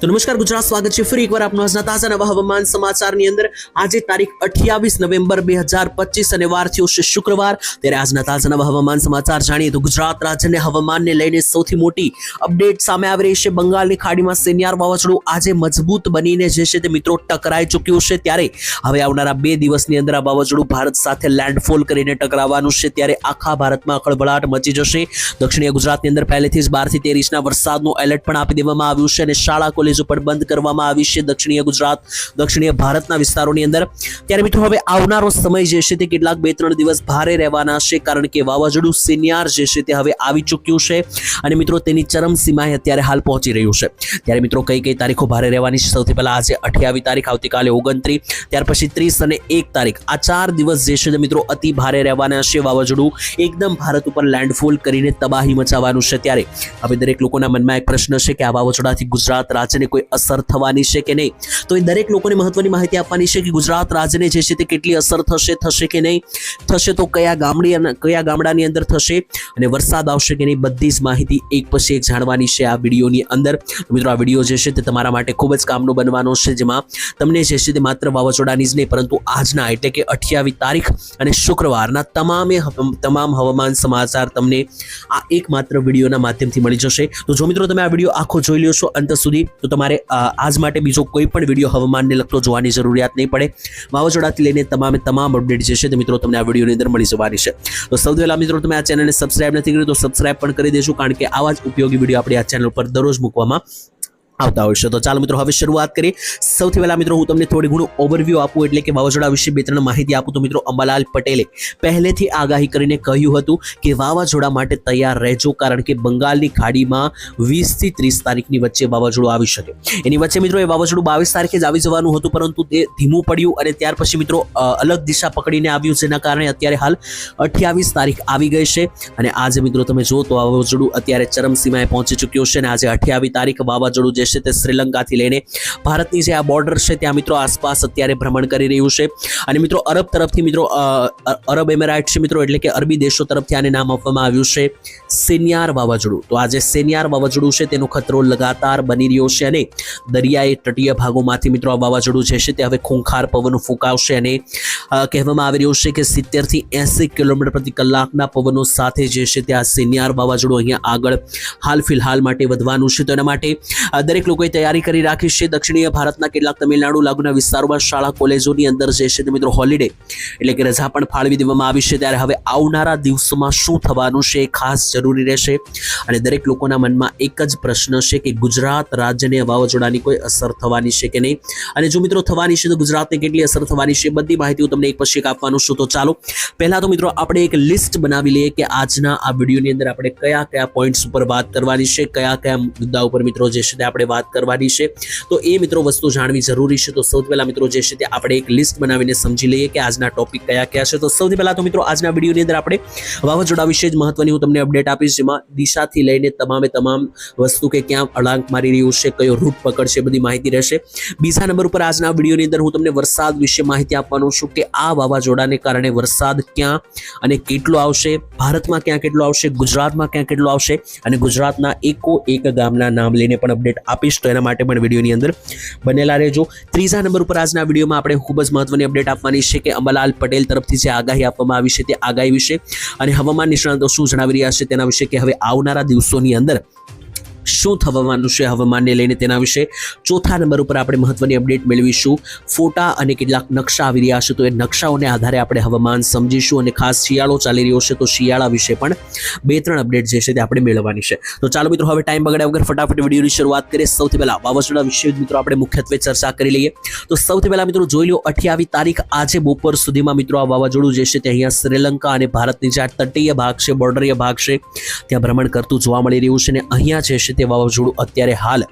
તો નમસ્કાર, ગુજરાત સ્વાગત છે ફરી એકવાર આપનો આજના તાજા નવા હવામાન સમાચારની અંદર. આજે તારીખ અઠ્યાવીસ નવેમ્બર બે હજાર પચીસ અને વાર થયો છે શુક્રવાર. ત્યારે આજના તાજા નવા હવામાન સમાચાર જાણીએ તો ગુજરાત રાજ્યને હવામાનને લઈને સૌથી મોટી અપડેટ સામે આવી રહી છે. બંગાળની ખાડીમાં સેનિયાર વાવાઝોડું આજે મજબૂત બનીને જે છે તે મિત્રો ટકરાઈ ચૂક્યું છે. ત્યારે હવે આવનારા બે દિવસની અંદર આ વાવાઝોડું ભારત સાથે લેન્ડફોલ કરીને ટકરાવવાનું છે. ત્યારે આખા ભારતમાં ખળભળાટ મચી જશે. દક્ષિણીય ગુજરાતની અંદર પહેલેથી જ બારથી તેર ઇંચના વરસાદનું એલર્ટ પણ આપી દેવામાં આવ્યું છે અને શાળા કોલેજો પણ બંધ કરવામાં આવી છે દક્ષિણીય ગુજરાત, દક્ષિણીય ભારતના વિસ્તારોની અંદર. ત્યારે મિત્રો હવે આવનારો સમય જે છે તે કેટલાક બે ત્રણ દિવસ ભારે રહેવાના છે, કારણ કે વાવાઝોડું સિનિયાર જે છે તે હવે આવી ચૂક્યું છે અને મિત્રો તેની ચરમસીમાએ અત્યારે હાલ પહોંચી રહ્યું છે. ત્યારે મિત્રો કઈ કઈ તારીખો ભારે રહેવાની છે? સૌથી પહેલા આજે અઠ્યાવીસ તારીખ, આવતીકાલે ઓગણત્રીસ, ત્યાર પછી ત્રીસ અને એક તારીખ. આ ચાર દિવસ જે છે તે મિત્રો અતિ ભારે રહેવાના છે વાવાઝોડું. એકદમ ભારત ઉપર લેન્ડફોલ કરીને તબાહી મચાવવાનું છે ત્યારે. હવે દરેક લોકોના મનમાં એક પ્રશ્ન છે કે આ વાવાઝોડાથી ગુજરાત રાજ્યને કોઈ અસર થવાની છે કે નહીં? તો એ દરેક લોકોને મહત્વની માહિતી આપવાની છે કે ગુજરાત રાજ્યને જે છે તે કેટલી અસર થશે થશે કે નહીં? થશે તો કયા ગામડી કયા ગામડાની અંદર થશે? અને વરસાદ આવશે કે નહીં? બધી જ માહિતી એક પછી એક જાણવાની છે આ વિડીયોની અંદર. મિત્રો, આ વીડિયો જે છે તે તમારા માટે ખૂબ જ કામનો બનવાનો છે. જેમાં તમને જે છે તે માત્ર વાવાઝોડાની જ નહીં, પરંતુ આજના એટલે કે અઠ્યાવીસ તારીખ અને શુક્રવારના તમામે તમામ હવામાન સમાચાર તમને આ એકમાત્ર વિડીયોના માધ્યમથી મળી જશે. તો જો મિત્રો, તમે આ વીડિયો આખો જોઈ લ્યો છો અંત સુધી, તો તમારે અ, આજ માટે બીજો કોઈ પણ વીડિયો હવામાનને લગતો જોવાની જરૂરિયાત નહીં પડે. વાવાઝોડાથી લઈને તમામે તમામ અપડેટ જે છે તે મિત્રો તમને આ વિડીયોની અંદર મળી જવાની છે. તો સૌથી પહેલા મિત્રો તમે આ ચેનલને સબસ્ક્રાઇબ નથી કર્યું તો સબસ્ક્રાઇબ પણ કરી દેજો કારણ કે આવા જ ઉપયોગી વીડિયો આપણે આ ચેનલ પર દરરોજ મૂકવામાં આવતા હોય છે. તો ચાલો મિત્રો, હવે શરૂઆત કરીએ. સૌથી પહેલા મિત્રો, હું તમને થોડી ઘણું ઓવરવ્યૂ આપું, એટલે કે વાવાઝોડા વિશે બે ત્રણ માહિતી આપું તો મિત્રો, અંબાલાલ પટેલે પહેલેથી આગાહી કરીને કહ્યું હતું કે વાવાઝોડા માટે તૈયાર રહેજો, કારણ કે બંગાળની ખાડીમાં વીસથી ત્રીસ તારીખની વચ્ચે વાવાઝોડું આવી શકે. એની વચ્ચે મિત્રો, એ વાવાઝોડું બાવીસ તારીખે જ આવી જવાનું હતું, પરંતુ તે ધીમું પડ્યું અને ત્યાર પછી મિત્રો અલગ દિશા પકડીને આવ્યું, જેના કારણે અત્યારે હાલ અઠ્યાવીસ તારીખ આવી ગઈ છે. અને આજે મિત્રો, તમે જો તો વાવાઝોડું અત્યારે ચરમસીમાએ પહોંચી ચૂક્યું છે અને આજે અઠ્યાવીસ તારીખ વાવાઝોડું જે છે તે શ્રીલંકાથી લઈને ભારતની જે આ બોર્ડર છે ત્યાં મિત્રો આસપાસ અત્યારે ભ્રમણ કરી રહ્યું છે. અને મિત્રો અરબ તરફથી મિત્રો અરબ એમિરાઇટ છે મિત્રો એટલે કે અરબી દેશો તરફથી આને નામ આપવામાં આવ્યું છે સેનિયાર વાવાઝોડું. તો આજે સેનિયાર વાવાઝોડું છે તેનો ખતરો લગાતાર બની રહ્યો છે અને દરિયાઈ તટીય ભાગોમાંથી મિત્રો આ વાવાઝોડું જે છે તે હવે ખૂંખાર પવનો ફૂંકાવશે અને કહેવામાં આવી રહ્યું છે કે સિત્તેરથી એંસી કિલોમીટર પ્રતિ કલાકના પવનો સાથે જે છે તે આ સેનિયાર વાવાઝોડું અહીંયા આગળ હાલ ફિલહાલ માટે વધવાનું છે. તો એના માટે અ, દરેક લોકોએ તૈયારી કરી રાખી છે. દક્ષિણીય ભારતના કેટલાક તમિલનાડુ લાગુના વિસ્તારોમાં શાળા, કોલેજોની અંદર જે છે તે મિત્રો હોલિડે એટલે કે રજા પણ ફાળવી દેવામાં આવી છે. ત્યારે હવે આવનારા દિવસોમાં શું થવાનું છે ખાસ જરૂરી રહેશે. અને દરેક લોકોના મનમાં એક જ પ્રશ્ન છે કે ગુજરાત રાજ્યને વાવાઝોડાની કોઈ અસર થવાની છે કે નહીં? અને જો મિત્રો થવાની છે તો ગુજરાતને કેટલી અસર થવાની છે બધી માહિતી હું તમને એક પછી એક આપવાનું છું. તો ચાલો, પહેલાં તો મિત્રો આપણે એક લિસ્ટ બનાવી લઈએ કે આજના આ વિડીયોની અંદર આપણે કયા કયા પોઈન્ટ્સ ઉપર વાત કરવાની છે, કયા કયા મુદ્દા ઉપર મિત્રો જે છે તે આપણે વાત કરવાની છે. તો એ મિત્રો વસ્તુ જાણવી જરૂરી છે. તો સૌથી પહેલા મિત્રો જે છે તે આપણે એક લિસ્ટ બનાવીને સમજી લઈએ કે આજના ટોપિક કયા કયા છે. તો સૌથી પહેલા તો મિત્રો આજના વિડીયોની અંદર આપણે વાવાઝોડા વિશે જ મહત્વની હું તમને અપડેટ આપીશ. જેમાં દિશાથી લઈને તમામે તમામ વસ્તુ કે ક્યાં અળાંક મારી રહ્યું છે, કયો રૂટ પકડશે બધી માહિતી રહેશે. બીજા નંબર ઉપર આજના વિડીયોની અંદર હું તમને વરસાદ વિશે માહિતી આપવાનું છું કે આ વાવાઝોડાને કારણે વરસાદ ક્યાં અને કેટલો આવશે, ભારતમાં ક્યાં કેટલો આવશે, ગુજરાતમાં ક્યાં કેટલો આવશે અને ગુજરાતના એકો એક ગામના નામ લઈને પણ અપડેટ આપીશ તો એના માટે પણ વિડીયોની અંદર બનેલા રહેજો. ત્રીજા નંબર ઉપર આજના વિડીયોમાં આપણે ખૂબ જ મહત્વની અપડેટ આપવાની છે કે અંબાલાલ પટેલ તરફથી જે આગાહી આપવામાં આવી છે તે આગાહી વિશે અને હવામાન નિષ્ણાતો શું જણાવી રહ્યા છે તેના વિશે કે હવે આવનારા દિવસોની અંદર શું થવાનું છે હવામાનને લઈને તેના વિશે ચોથા નંબર ઉપર આપણે મહત્વની અપડેટ મેળવીશું. ફોટા અને કેટલાક નકશા આવી રહ્યા છે તો એ નકશાઓને આધારે આપણે હવામાન સમજીશું અને ખાસ શિયાળો ચાલી રહ્યો છે તો શિયાળા વિશે પણ બે ત્રણ અપડેટ જે છે તે આપણે મેળવવાની છે. તો ચાલો મિત્રો, હવે ટાઈમ બગાડ્યા વગર ફટાફટ વિડીયોની શરૂઆત કરીએ. સૌથી પહેલા વાવાઝોડા વિશે મિત્રો આપણે મુખ્યત્વે ચર્ચા કરી લઈએ. તો સૌથી પહેલા મિત્રો જોઈ લો, અઠ્યાવીસ તારીખ આજે બપોર સુધીમાં મિત્રો આ વાવાઝોડું જે છે તે અહીંયા શ્રીલંકા અને ભારતની જે તટીય ભાગ છે, બોર્ડરીય ભાગ છે, ત્યાં ભ્રમણ કરતું જોવા મળી રહ્યું છે અને અહીંયા જે છે તે વાવાઝોડું અત્યારે હાલ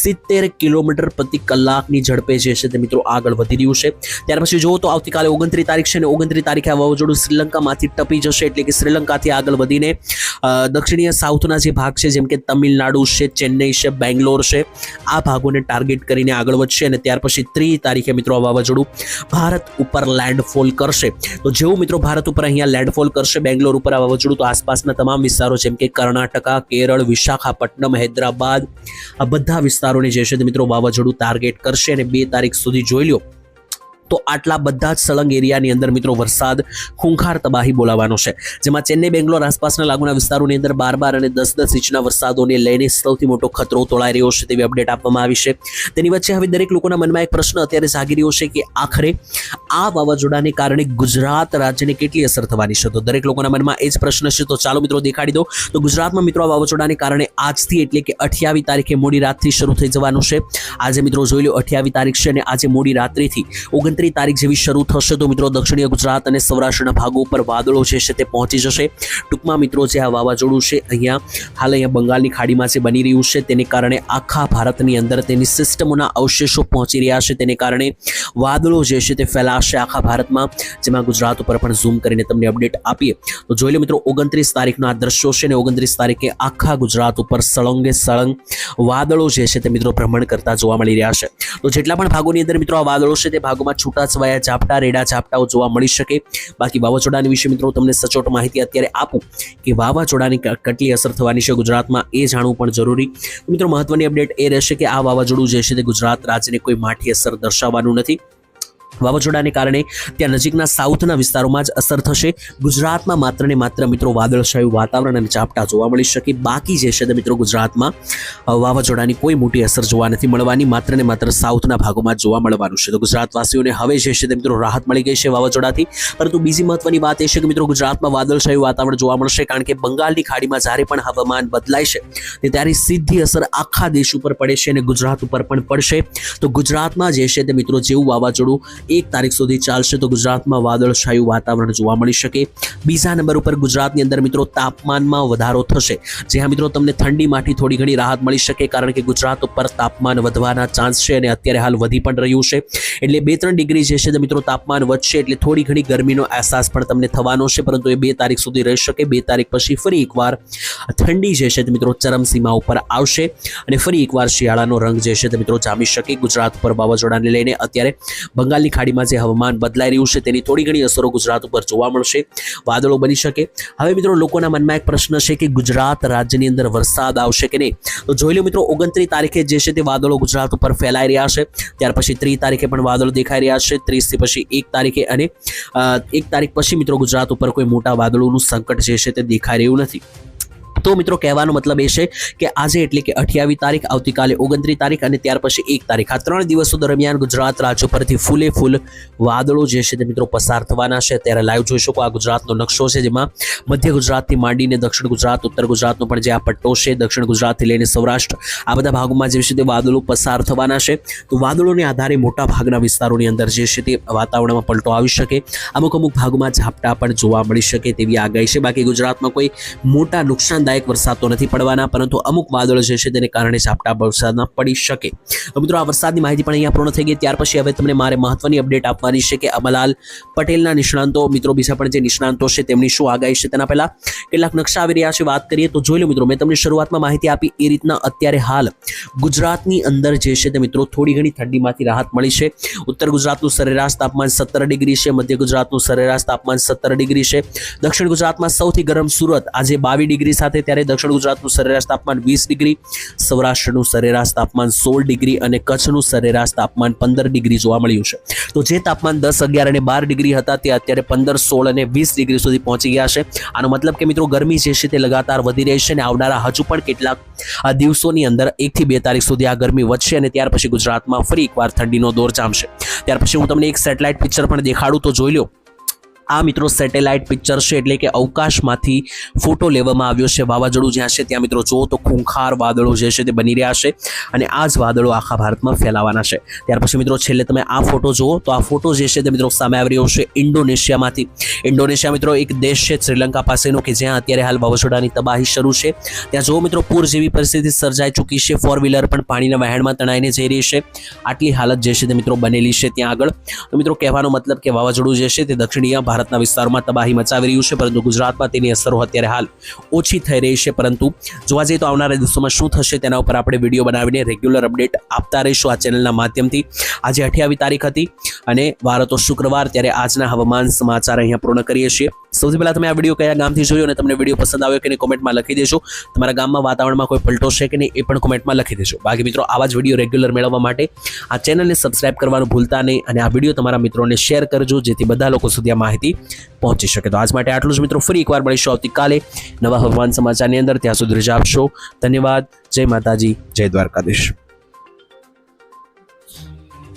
સિત્તેર કિલોમીટર પ્રતિ કલાકની ઝડપે જે છે તે મિત્રો આગળ વધી રહ્યું છે. ત્યાર પછી જુઓ તો આવતીકાલે ઓગણત્રીસ તારીખ છે અને ઓગણત્રીસ તારીખે આ વાવાઝોડું શ્રીલંકામાંથી ટપી જશે એટલે કે શ્રીલંકાથી આગળ વધીને દક્ષિણીય સાઉથના જે ભાગ છે જેમ કે તમિલનાડુ છે, ચેન્નઈ છે, બેંગ્લોર છે, આ ભાગોને ટાર્ગેટ કરીને આગળ વધશે અને ત્યાર પછી ત્રીસ તારીખે મિત્રો આ વાવાઝોડું ભારત ઉપર લેન્ડફોલ કરશે. તો જેવું મિત્રો ભારત ઉપર અહીંયા લેન્ડફોલ કરશે, બેંગ્લોર ઉપર આ વાવાઝોડું, તો આસપાસના તમામ વિસ્તારો જેમ કે કર્ણાટકા, કેરળ, વિશાખાપટ્ટનમ હૈદરાબાદ. આ બધા વિસ્તારોને જે છે મિત્રો વાવાઝોડું ટાર્ગેટ કરશે અને બે તારીખ સુધી જોઈ લો તો આટલા બધા જ સળંગ એરિયાની અંદર મિત્રો વરસાદ ખૂંખાર તબાહી બોલાવવાનો છે. જેમાં ચેન્નઈ, બેંગ્લોર આસપાસના લાગુના વિસ્તારોની અંદર બાર બાર અને દસ દસ ઇંચના વરસાદોને લઈને સૌથી મોટો ખતરો તોળાઈ રહ્યો છે તેવી અપડેટ આપવામાં આવી છે. તેની વચ્ચે હવે દરેક લોકોના મનમાં એક પ્રશ્ન અત્યારે જાગી રહ્યો છે કે આખરે આ વાવાઝોડાને કારણે ગુજરાત રાજ્યને કેટલી અસર થવાની છે? તો દરેક લોકોના મનમાં એ જ પ્રશ્ન છે. તો ચાલો મિત્રો દેખાડી દો. તો ગુજરાતમાં મિત્રો આ વાવાઝોડાને કારણે આજથી એટલે કે અઠ્યાવીસ તારીખે મોડી રાતથી શરૂ થઈ જવાનું છે. આજે મિત્રો જોઈ લો અઠ્યાવીસ તારીખ છે અને આજે મોડી રાત્રિથી ઓગણત્રીસ તારીખ જેવી શરૂ થશે. તો મિત્રો, દક્ષિણીય ગુજરાત અને સૌરાષ્ટ્રના ભાગો ઉપર વાદળો જે છે તે પહોંચી જશે. ટૂંકમાં મિત્રો, જે આ વાવાઝોડું છે, અહીંયા, હાલ અહીંયા બંગાળની ખાડીમાં જે બની રહ્યું છે, તેને કારણે આખા ભારતની અંદર તેની સિસ્ટમોના અવશેષો પહોંચી રહ્યા છે. તેને કારણે વાદળો જે છે તે ફેલાશે આખા ભારતમાં. જેમાં ગુજરાત ઉપર પણ ઝૂમ કરીને તમને અપડેટ આપીએ. તો જોઈ લો મિત્રો, ઓગણત્રીસ તારીખના આ દ્રશ્યો છે અને ઓગણત્રીસ તારીખે આખા ગુજરાત ઉપર સળંગે સળંગ વાદળો જે છે તે મિત્રો ભ્રમણ કરતા જોવા મળી રહ્યા છે. તો જેટલા પણ ભાગોની અંદર મિત્રો આ વાદળો છે તે ભાગોમાં છૂટાછવાયા ઝાપટા, રેડા ઝાપટાઓ જોવા મળી શકે. બાકી વાવાઝોડાની વિશે મિત્રો તમને સચોટ માહિતી અત્યારે આપું કે વાવાઝોડાની કેટલી અસર થવાની છે ગુજરાતમાં એ જાણવું પણ જરૂરી. મિત્રો મહત્વની અપડેટ એ રહેશે કે આ વાવાઝોડું જે છે તે ગુજરાત રાજ્યને કોઈ માઠી અસર દર્શાવવાનું નથી. વાવાઝોડાને કારણે ત્યાં નજીકના સાઉથના વિસ્તારોમાં જ અસર થશે. ગુજરાતમાં માત્ર ને માત્ર મિત્રો વાદળછાયું વાતાવરણ અને ઝાપટા જોવા મળી શકે. બાકી જે છે તે મિત્રો ગુજરાતમાં વાવાઝોડાની કોઈ મોટી અસર જોવા નથી મળવાની. માત્ર ને માત્ર સાઉથના ભાગોમાં જોવા મળવાનું છે. તો ગુજરાતવાસીઓને હવે જે છે તે મિત્રો રાહત મળી ગઈ છે વાવાઝોડાથી. પરંતુ બીજી મહત્વની વાત એ છે કે મિત્રો ગુજરાતમાં વાદળછાયું વાતાવરણ જોવા મળશે કારણ કે બંગાળની ખાડીમાં જ્યારે પણ હવામાન બદલાય છે, તે ત્યારે સીધી અસર આખા દેશ ઉપર પડે છે અને ગુજરાત ઉપર પણ પડશે. તો ગુજરાતમાં જે છે તે મિત્રો જેવું વાવાઝોડું એક તારીખ સુધી ચાલશે તો ગુજરાતમાં વાદળછાયું વાતાવરણ જોવા મળી શકે. બીજા નંબર ઉપર ગુજરાતની અંદર મિત્રો તાપમાનમાં વધારો થશે. જ્યાં મિત્રો, તમને ઠંડીમાંથી થોડી ઘણી રાહત મળી શકે કારણ કે ગુજરાત ઉપર તાપમાન વધવાના ચાન્સ છે અને અત્યારે હાલ વધી પણ રહ્યું છે. એટલે બે ત્રણ ડિગ્રી જે છે મિત્રો તાપમાન વધશે એટલે થોડી ઘણી ગરમીનો અહેસાસ પણ તમને થવાનો છે. પરંતુ એ બે તારીખ સુધી રહી શકે. બે તારીખ પછી ફરી એકવાર ઠંડી જે છે મિત્રો ચરમસીમા ઉપર આવશે. અને ફરી એકવાર શિયાળાનો રંગ જે છે મિત્રો જામી શકે. ગુજરાત ઉપર વાવાઝોડાને લઈને અત્યારે બંગાળની ખાડીમાં જે હવામાન બદલાઈ રહ્યું છે તેની થોડી ઘણી અસરો ગુજરાત ઉપર જોવા મળશે. વાદળો બની શકે. હવે મિત્રો લોકોના મનમાં એક પ્રશ્ન છે કે ગુજરાત રાજ્યની અંદર વરસાદ આવશે કે નહીં? તો જોઈ લો મિત્રો, ઓગણત્રીસ તારીખે જે છે તે વાદળો ગુજરાત ઉપર ફેલાઈ રહ્યા છે. ત્યાર પછી ત્રીસ તારીખે પણ વાદળો દેખાઈ રહ્યા છે. ત્રીસથી પછી એક તારીખે અને એક તારીખ પછી મિત્રો ગુજરાત ઉપર કોઈ મોટા વાદળોનું સંકટ જે છે તે દેખાઈ રહ્યું નથી. તો મિત્રો કહેવાનો મતલબ એ છે કે આજે એટલે કે અઠ્યાવીસ તારીખ, આવતીકાલે ઓગણત્રીસ તારીખ અને ત્યાર પછી એક તારીખ. આ ત્રણ દિવસો દરમિયાન ગુજરાત રાજ્ય પરથી ફૂલે ફૂલ વાદળો જે છે તે મિત્રો પસાર થવાના છે. ત્યારે લાઈવ જોઈ શકો આ ગુજરાતનો નકશો છે જેમાં મધ્ય ગુજરાતથી માંડીને દક્ષિણ ગુજરાત, ઉત્તર ગુજરાતનો પણ જે આ પટ્ટો છે દક્ષિણ ગુજરાતથી લઈને સૌરાષ્ટ્ર, આ બધા ભાગોમાં જે છે તે વાદળો પસાર થવાના છે. તો વાદળોને આધારે મોટા ભાગના વિસ્તારોની અંદર જે છે તે વાતાવરણમાં પલટો આવી શકે. અમુક અમુક ભાગોમાં ઝાપટા પણ જોવા મળી શકે તેવી આગાહી છે. બાકી ગુજરાતમાં કોઈ મોટા નુકસાનદાયક વરસાદ તો નથી પડવાના, પરંતુ અમુક વાદળો જે છે તેને કારણે ઝાપટા વરસાદના પડી શકે. મિત્રો, આ વરસાદની માહિતી પણ અહીંયા પૂર્ણ થઈ ગઈ. ત્યાર પછી હવે તમને મારે મહત્વની અપડેટ આપવાની છે કે અમલાલ પટેલના નિષ્ણાંતો, મિત્રો બીજા પણ જે નિષ્ણાંતો છે તેમની શું આગાહી છે તેના પહેલા કેટલાક નકશા આવી રહ્યા છે વાત કરીએ તો જોઈ લો મિત્રો, મેં તમને શરૂઆતમાં માહિતી આપી એ રીતના અત્યારે હાલ ગુજરાતની અંદર જે છે તે મિત્રો થોડી ઘણી ઠંડીમાંથી રાહત મળી છે. ઉત્તર ગુજરાતનું સરેરાશ તાપમાન સત્તર ડિગ્રી છે, મધ્ય ગુજરાતનું સરેરાશ તાપમાન સત્તર ડિગ્રી છે. દક્ષિણ ગુજરાતમાં સૌથી ગરમ સુરત આજે બાવીસ ડિગ્રી સાથે ત્યારે દક્ષિણ ગુજરાતનું સરેરાશ તાપમાન વીસ ડિગ્રી, સૌરાષ્ટ્રનું સરેરાશ તાપમાન સોળ ડિગ્રી અને કચ્છનું સરેરાશ તાપમાન પંદર ડિગ્રી જોવા મળ્યું છે. તો જે તાપમાન દસ, અગિયાર અને બાર ડિગ્રી હતા તે અત્યારે પંદર, સોળ અને વીસ ડિગ્રી સુધી પહોંચી ગયા છે. આનો મતલબ કે મિત્રો ગરમી જે છે તે લગાતાર વધી રહી છે અને આવનારા હજુ પણ કેટલાક આ દિવસોની અંદર એકથી બે તારીખ સુધી આ ગરમી વધશે અને ત્યાર પછી ગુજરાતમાં ફરી એકવાર ઠંડીનો દોર જામશે. ત્યાર પછી હું તમને એક સેટેલાઇટ પિક્ચર પણ દેખાડું તો જોઈ લો આ મિત્રો સેટેલાઇટ પિક્ચર છે એટલે કે અવકાશમાંથી ફોટો લેવામાં આવ્યો છે. વાવાઝોડું જ્યાં છે ત્યાં મિત્રો જુઓ તો ખૂંખાર વાદળો જે છે તે બની રહ્યા છે અને આ જ વાદળો આખા ભારતમાં ફેલાવાના છે. ત્યાર પછી મિત્રો છેલ્લે તમે આ ફોટો જુઓ તો આ ફોટો જે છે તે મિત્રો સામે આવી રહ્યો છે ઇન્ડોનેશિયામાંથી. ઇન્ડોનેશિયા મિત્રો એક દેશ છે શ્રીલંકા પાસેનો કે જ્યાં અત્યારે હાલ વાવાઝોડાની તબાહી શરૂ છે. ત્યાં જુઓ મિત્રો પૂર જેવી પરિસ્થિતિ સર્જાઈ ચૂકી છે. ફોર વ્હીલર પણ પાણીના વહેણમાં તણાઈને જઈ રહી છે. આટલી હાલત જે છે તે મિત્રો બનેલી છે ત્યાં આગળ. મિત્રો કહેવાનો મતલબ કે વાવાઝોડું જે છે તે દક્ષિણીય ભારતના વિસ્તારોમાં તબાહી મચાવી રહ્યું છે, પરંતુ ગુજરાતમાં તેની અસરો અત્યારે હાલ ઓછી થઈ રહી છે. પરંતુ જોવા જઈએ તો આવનારા દિવસોમાં શું થશે તેના ઉપર આપણે વીડિયો બનાવીને રેગ્યુલર અપડેટ આપતા રહીશું આ ચેનલના માધ્યમથી. આજે અઠ્યાવીસ તારીખ હતી અને વારો તો શુક્રવાર, ત્યારે આજના હવામાન સમાચાર અહીંયા પૂર્ણ કરીએ છીએ. સૌથી પહેલાં તમે આ વીડિયો કયા ગામથી જોયો અને તમને વીડિયો પસંદ આવ્યો કે નહીં, કોમેન્ટમાં લખી દેજો. તમારા ગામમાં વાતાવરણમાં કોઈ પલટો છે કે નહીં, એ પણ કોમેન્ટમાં લખી દેજો. બાકી મિત્રો, આવા જ વીડિયો રેગ્યુલર મેળવવા માટે આ ચેનલને સબસ્ક્રાઇબ કરવાનું ભૂલતા નહીં અને આ વીડિયો તમારા મિત્રોને શેર કરજો, જેથી બધા લોકો સુધી આ માહિતી પહોંચી શકે. તો આજ માટે આટલું જ મિત્રો, ફરી એકવાર મળીશું આવતીકાલે નવા હવામાન સમાચારની અંદર. ત્યાં સુધી રજા આપશો. ધન્યવાદ. જય માતાજી. જય દ્વારકાધીશ.